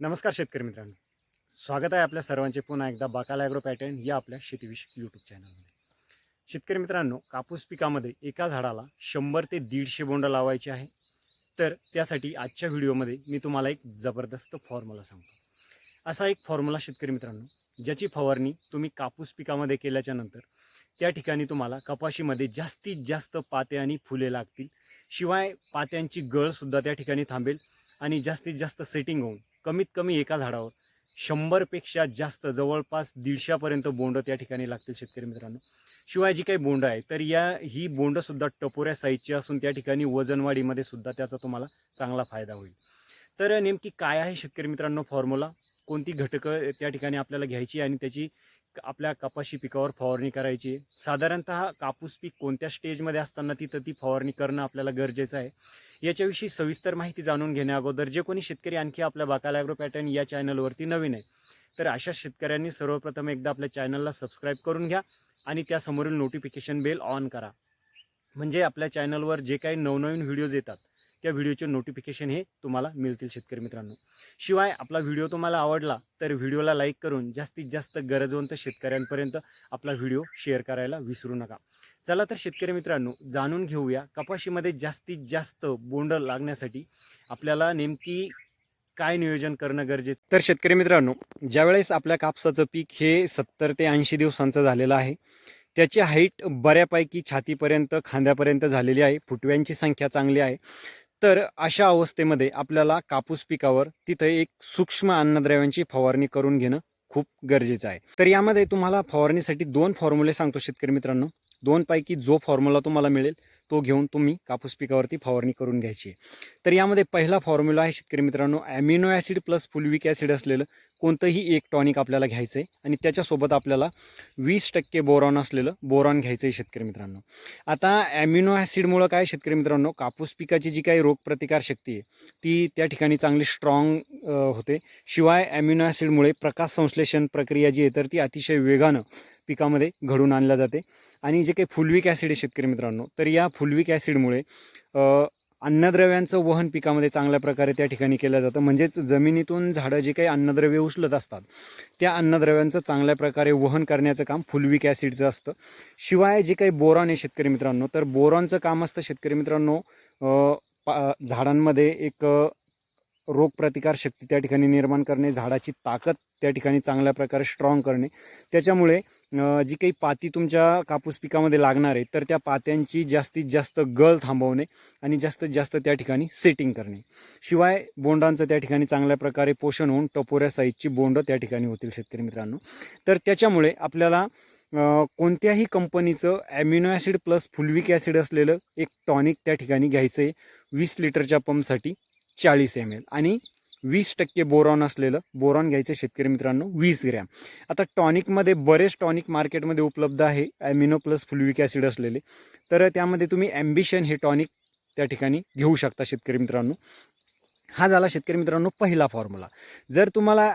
नमस्कार शेतकरी मित्रांनो. स्वागत आहे आपल्या सर्वांचे पुन्हा एकदा बाकाला ॲग्रो पॅटर्न या आपल्या शेतीविषयक यूट्यूब चॅनलमध्ये शेतकरी मित्रांनो कापूस पिकामध्ये एका झाडाला शंभर ते दीडशे बोंड लावायचे आहे. तर त्यासाठी आजच्या व्हिडिओमध्ये मी तुम्हाला एक जबरदस्त फॉर्म्युला सांगतो. असा एक फॉर्म्युला शेतकरी मित्रांनो ज्याची फवारणी तुम्ही कापूस पिकामध्ये केल्याच्यानंतर त्या ठिकाणी तुम्हाला कपाशीमध्ये जास्तीत जास्त पाते आणि फुले लागतील. शिवाय पात्यांची गळसुद्धा त्या ठिकाणी थांबेल आणि जास्तीत जास्त सेटिंग होऊन कमीत कमी एका झाडावर शंभरपेक्षा जास्त जवळपास दीडशेपर्यंत बोंड त्या ठिकाणी लागतील शेतकरी मित्रांनो. शिवाय जी काही बोंड आहे तर या ही बोंडसुद्धा टपोऱ्या साईजची असून त्या ठिकाणी वजनवाढीमध्ये सुद्धा त्याचा तुम्हाला चांगला फायदा होईल. तर नेमकी काय आहे शेतकरी मित्रांनो फॉर्म्युला कोणती घटकं त्या ठिकाणी आपल्याला घ्यायची आणि त्याची आपल्या कपाशी पिकावर फवारणी करायची. साधारणतः कापूस पीक कोणत्या स्टेजमध्ये असताना तिथं ती फवारणी करणं आपल्याला गरजेचं आहे. याच्याविषयी सविस्तर माहिती जाणून घेण्या अगोदर जे कोणी शेतकरी आणखी आपल्या बाकाला ॲग्रो पॅटर्न या चॅनलवरती नवीन आहे तर अशा शेतकऱ्यांनी सर्वप्रथम एकदा आपल्या चॅनलला सबस्क्राईब करून घ्या आणि त्यासमोरील नोटिफिकेशन बेल ऑन करा. म्हणजे आपल्या चॅनलवर जे काही नवनवीन व्हिडिओज येतात त्या व्हिडिओचे नोटिफिकेशन हे तुम्हाला मिळतील शेतकरी मित्रांनो. शिवाय आपला व्हिडिओ तुम्हाला आवडला तर व्हिडिओला लाईक करून जास्तीत जास्त गरजवंत शेतकऱ्यांपर्यंत आपला व्हिडिओ शेअर करायला विसरू नका. चला तर शेतकरी मित्रांनो जाणून घेऊया कपाशीमध्ये जास्तीत जास्त बोंड लागण्यासाठी आपल्याला नेमकी काय नियोजन करणं गरजेचं तर शेतकरी मित्रांनो ज्यावेळेस आपल्या कापसाचं पीक हे सत्तर ते ऐंशी दिवसांचं झालेलं आहे त्याची हाईट बऱ्यापैकी छातीपर्यंत खांद्यापर्यंत झालेली आहे. फुटव्यांची संख्या चांगली आहे. तर अशा अवस्थेमध्ये आपल्याला कापूस पिकावर तिथं एक सूक्ष्म अन्नद्रव्यांची फवारणी करून घेणं खूप गरजेचं आहे. तर यामध्ये तुम्हाला फवारणीसाठी दोन फॉर्म्युले सांगतो शेतकरी मित्रांनो. दोनपैकी जो फॉर्म्युला तुम्हाला मिळेल तो घेऊन तुम्ही कापूस पिकावरती फवारणी करून घ्यायची आहे. तर यामध्ये पहिला फॉर्म्युला आहे शेतकरी मित्रांनो amino acid plus fulvic acid असलेलं कोणतंही एक टॉनिक आपल्याला घ्यायचं आहे आणि त्याच्यासोबत आपल्याला वीस टक्के बोरॉन असलेलं बोरॉन घ्यायचं आहे शेतकरी मित्रांनो. आता ॲमिनो ॲसिडमुळं काय शेतकरी मित्रांनो कापूस पिकाची जी काही रोगप्रतिकारशक्ती आहे ती त्या ठिकाणी चांगली स्ट्रॉंग होते. शिवाय ॲमिनो ॲसिडमुळे प्रकाश संश्लेषण प्रक्रिया जी आहे तर ती अतिशय वेगानं पिकामध्ये घडून आणल्या जाते. आणि जे काही फुलविक ॲसिड आहे शेतकरी मित्रांनो तर या फुलविक ॲसिडमुळे अन्नद्रव्यांचं वहन पिकामध्ये चांगल्या प्रकारे त्या ठिकाणी केलं जातं. म्हणजेच जमिनीतून झाडं जे काही अन्नद्रव्य उचलत असतात त्या अन्नद्रव्यांचं चांगल्या प्रकारे वहन करण्याचं काम फुलविक ॲसिडचं असतं. शिवाय जे काही बोरॉन आहे शेतकरी मित्रांनो तर बोरॉनचं काम असतं शेतकरी मित्रांनो पा झाडांमध्ये एक रोगप्रतिकार शक्ती त्या ठिकाणी निर्माण करणे झाडाची ताकद त्या ठिकाणी चांगल्या प्रकारे स्ट्रॉंग करणे. त्याच्यामुळे जी काही पाती तुमच्या कापूस पिकामध्ये लागणार आहे तर त्या पात्यांची जास्तीत जास्त गळ थांबवणे आणि जास्तीत जास्त त्या ठिकाणी सेटिंग करणे. शिवाय बोंडांचं त्या ठिकाणी चांगल्या प्रकारे पोषण होऊन टपोऱ्या साईजची बोंडं त्या ठिकाणी होतील शेतकरी मित्रांनो. तर त्याच्यामुळे आपल्याला कोणत्याही कंपनीचं amino acid plus fulvic acid असलेलं एक टॉनिक त्या ठिकाणी घ्यायचं आहे वीस लिटरच्या पंपसाठी चाळीस एम एल आणि वीस टक्के बोरॉन असलेलं बोरॉन घ्यायचं शेतकरी मित्रांनो वीस ग्रॅम. आता टॉनिकमध्ये बरेच टॉनिक मार्केटमध्ये उपलब्ध आहे ॲमिनो प्लस फुलविक ॲसिड असलेले. तर त्यामध्ये तुम्ही ॲम्बिशन हे टॉनिक त्या ठिकाणी घेऊ शकता शेतकरी मित्रांनो. हा झाला शेतकरी मित्रांनो पहिला फॉर्म्युला जर तुम्हाला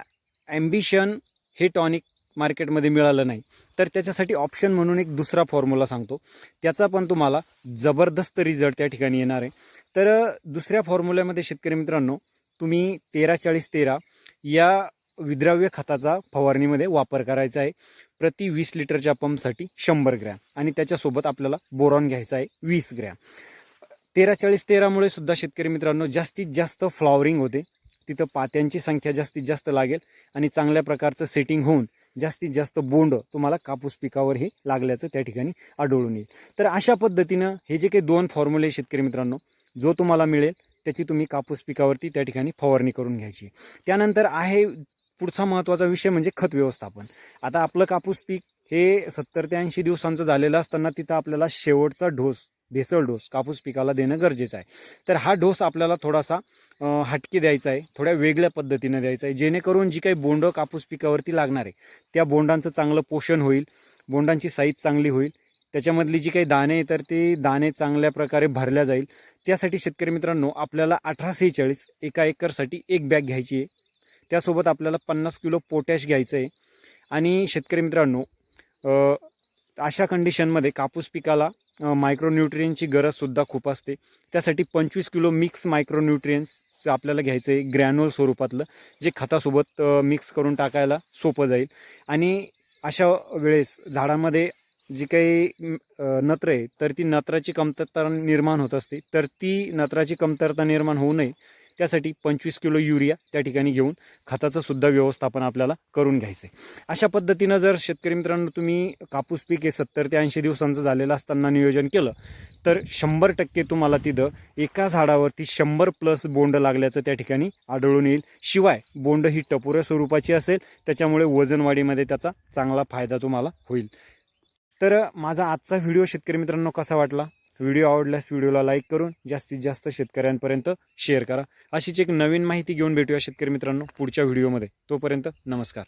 ॲम्बिशन हे टॉनिक मार्केटमध्ये मिळालं नाही. तर त्याच्यासाठी ऑप्शन म्हणून एक दुसरा फॉर्म्युला सांगतो. त्याचा पण तुम्हाला जबरदस्त रिझल्ट त्या ठिकाणी येणार आहे. तर दुसऱ्या फॉर्म्युल्यामध्ये शेतकरी मित्रांनो तुम्ही तेरा चाळीस तेरा या विद्राव्य खताचा फवारणीमध्ये वापर करायचा आहे. प्रति वीस लिटरच्या पंपसाठी शंभर ग्रॅम आणि त्याच्यासोबत आपल्याला बोरॉन घ्यायचा आहे वीस ग्रॅम. तेरा चाळीस तेरामुळे सुद्धा शेतकरी मित्रांनो जास्तीत जास्त फ्लॉवरिंग होते. तिथं पात्यांची संख्या जास्तीत जास्त लागेल आणि चांगल्या प्रकारचं सेटिंग होऊन जास्तीत जास्त बोंड तुम्हाला कापूस पिकावर हे लागल्याचं त्या ठिकाणी आढळून येईल. तर अशा पद्धतीनं हे जे काही दोन फॉर्म्युले शेतकरी मित्रांनो जो तुम्हाला मिळेल त्याची तुम्ही कापूस पिकावरती त्या ठिकाणी फवारणी करून घ्यायची. त्यानंतर आहे पुढचा महत्त्वाचा विषय म्हणजे खत व्यवस्थापन. आता आपलं कापूस पीक हे सत्तर ते ऐंशी दिवसांचं झालेलं असताना तिथं आपल्याला शेवटचा डोस भेसळ डोस कापूस पिकाला देणं गरजेचं आहे. तर हा डोस आपल्याला थोडासा हटके द्यायचा आहे थोड्या वेगळ्या पद्धतीनं द्यायचा आहे जेणेकरून जी काही बोंड कापूस पिकावरती लागणार आहे त्या बोंडांचं चांगलं पोषण होईल बोंडांची साईज चांगली होईल. त्याच्यामधली जी काही दाणे आहे तर ती दाणे चांगल्या प्रकारे भरल्या जाईल. त्यासाठी शेतकरी मित्रांनो आपल्याला अठरा सेहेचाळीस एका एकरसाठी एक बॅग घ्यायची आहे. त्यासोबत आपल्याला पन्नास किलो पोटॅश घ्यायचं आहे. आणि शेतकरी मित्रांनो अशा कंडिशनमध्ये कापूस पिकाला मायक्रोन्युट्रियनची गरजसुद्धा खूप असते. त्यासाठी पंचवीस किलो मिक्स मायक्रोन्युट्रियन्स आपल्याला घ्यायचं आहे ग्रॅन्युअल स्वरूपातलं जे खतासोबत मिक्स करून टाकायला सोपं जाईल. आणि अशा वेळेस झाडामध्ये जी काही नत्र आहे तर ती नत्राची कमतरता निर्माण होत असते. तर ती नत्राची कमतरता निर्माण होऊ नये. त्यासाठी पंचवीस किलो युरिया त्या ठिकाणी घेऊन खताचं सुद्धा व्यवस्थापन आपल्याला करून घ्यायचं आहे अशा पद्धतीनं जर शेतकरी मित्रांनो तुम्ही कापूस पीक हे सत्तर ते ऐंशी दिवसांचं झालेलं असताना नियोजन केलं तर शंभर टक्के तुम्हाला तिथं एका झाडावरती शंभर प्लस बोंड लागल्याचं त्या ठिकाणी आढळून येईल. शिवाय बोंड ही टपोऱ्या स्वरूपाची असेल त्याच्यामुळे वजनवाढीमध्ये त्याचा चांगला फायदा तुम्हाला होईल. तर माझा आजचा व्हिडिओ शेतकरी मित्रांनो कसा वाटला? व्हिडिओ आवडल्यास व्हिडिओला लाईक करून जास्तीत जास्त शेतकऱ्यांपर्यंत शेअर करा. अशीच एक नवीन माहिती घेऊन भेटूया शेतकरी मित्रांनो पुढच्या व्हिडिओमध्ये तोपर्यंत नमस्कार.